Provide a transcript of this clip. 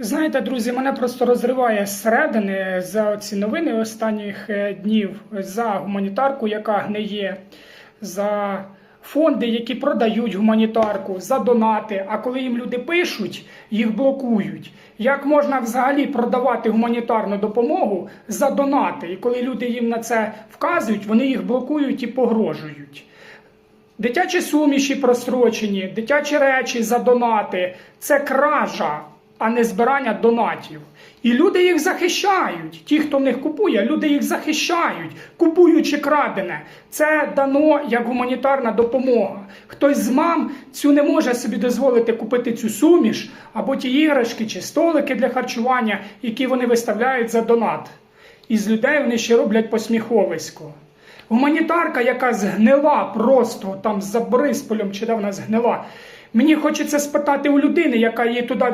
Знаєте, друзі, мене просто розриває зсередини за ці новини останніх е, днів за гуманітарку, яка гниє, за фонди, які продають гуманітарку, за донати. А коли їм люди пишуть, їх блокують. Як можна взагалі продавати гуманітарну допомогу за донати? І коли люди їм на це вказують, вони їх блокують і погрожують. Дитячі суміші прострочені, дитячі речі за донати це кража, а не збирання донатів. І люди їх захищають. Ті, хто в них купує, люди їх захищають, купуючи крадене. Це дано як гуманітарна допомога. Хтось з мам цю не може собі дозволити купити цю суміш або ті іграшки чи столики для харчування, які вони виставляють за донат. І з людей вони ще роблять посміховисько. Гуманітарка, яка згнила просто там за Борисполем, чи де вона згнила. Мені хочеться спитати у людини, яка її туди